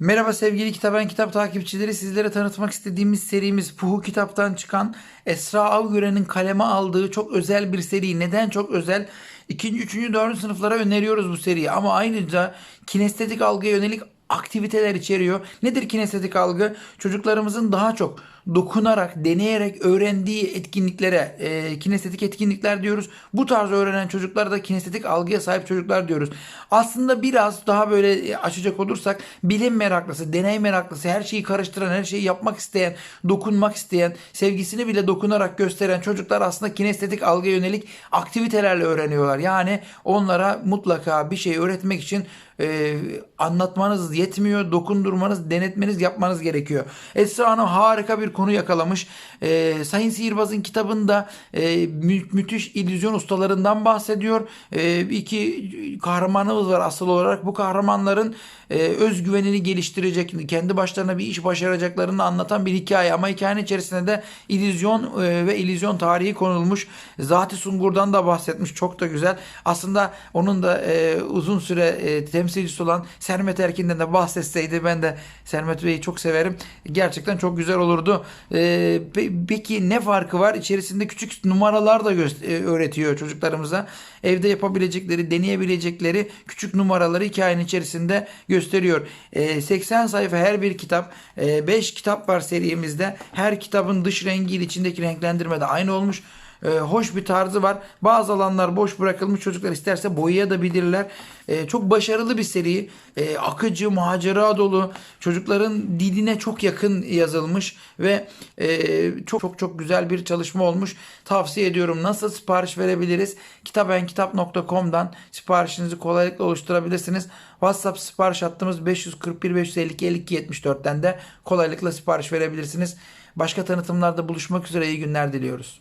Merhaba sevgili Kitaben Kitap takipçileri. Sizlere tanıtmak istediğimiz serimiz Puhu Kitap'tan çıkan Esra Avgören'in kaleme aldığı çok özel bir seri. Neden çok özel? İkinci, üçüncü, dördüncü sınıflara öneriyoruz bu seriyi. Ama ayrıca kinestetik algıya yönelik aktiviteler içeriyor. Nedir kinestetik algı? Çocuklarımızın daha çok dokunarak, deneyerek öğrendiği etkinliklere e, kinestetik etkinlikler diyoruz. Bu tarz öğrenen çocuklara da kinestetik algıya sahip çocuklar diyoruz. Aslında biraz daha böyle e, açacak olursak bilim meraklısı, deney meraklısı, her şeyi karıştıran, her şeyi yapmak isteyen, dokunmak isteyen, sevgisini bile dokunarak gösteren çocuklar aslında kinestetik algıya yönelik aktivitelerle öğreniyorlar. Yani onlara mutlaka bir şey öğretmek için e, anlatmanız yetmiyor. Dokundurmanız, denetmeniz, yapmanız gerekiyor. Esra Hanım harika bir konu yakalamış. E, Sayın Sihirbaz'ın kitabında e, mü- müthiş illüzyon ustalarından bahsediyor. E, iki kahramanımız var asıl olarak. Bu kahramanların e, özgüvenini geliştirecek, kendi başlarına bir iş başaracaklarını anlatan bir hikaye. Ama hikayenin içerisinde de illüzyon e, ve illüzyon tarihi konulmuş. Zati Sungur'dan da bahsetmiş. Çok da güzel. Aslında onun da e, uzun süre e, temsilcisi olan Sermet Erkin'den de bahsetseydi ben de Sermet Bey'i çok severim. Gerçekten çok güzel olurdu. E, pe- peki ne farkı var? İçerisinde küçük numaralar da e, öğretiyor çocuklarımıza. Evde yapabilecekleri, deneyebilecekleri küçük numaraları hikayenin içerisinde gösteriyor. E, 80 sayfa her bir kitap. 5 kitap var serimizde. Her kitabın dış rengiyle içindeki renklendirme de aynı olmuş. E, hoş bir tarzı var. Bazı alanlar boş bırakılmış. Çocuklar isterse boyayabilirler. E, çok başarılı bir seri. E, akıcı, macera dolu. Çocukların diline çok yakın yazılmış ve e, çok çok çok güzel bir çalışma olmuş. Tavsiye ediyorum. Nasıl sipariş verebiliriz? kitabenkitap.com'dan siparişinizi kolaylıkla oluşturabilirsiniz. WhatsApp sipariş hattımız 541 552 52 74'ten de kolaylıkla sipariş verebilirsiniz. Başka tanıtımlarda buluşmak üzere iyi günler diliyoruz.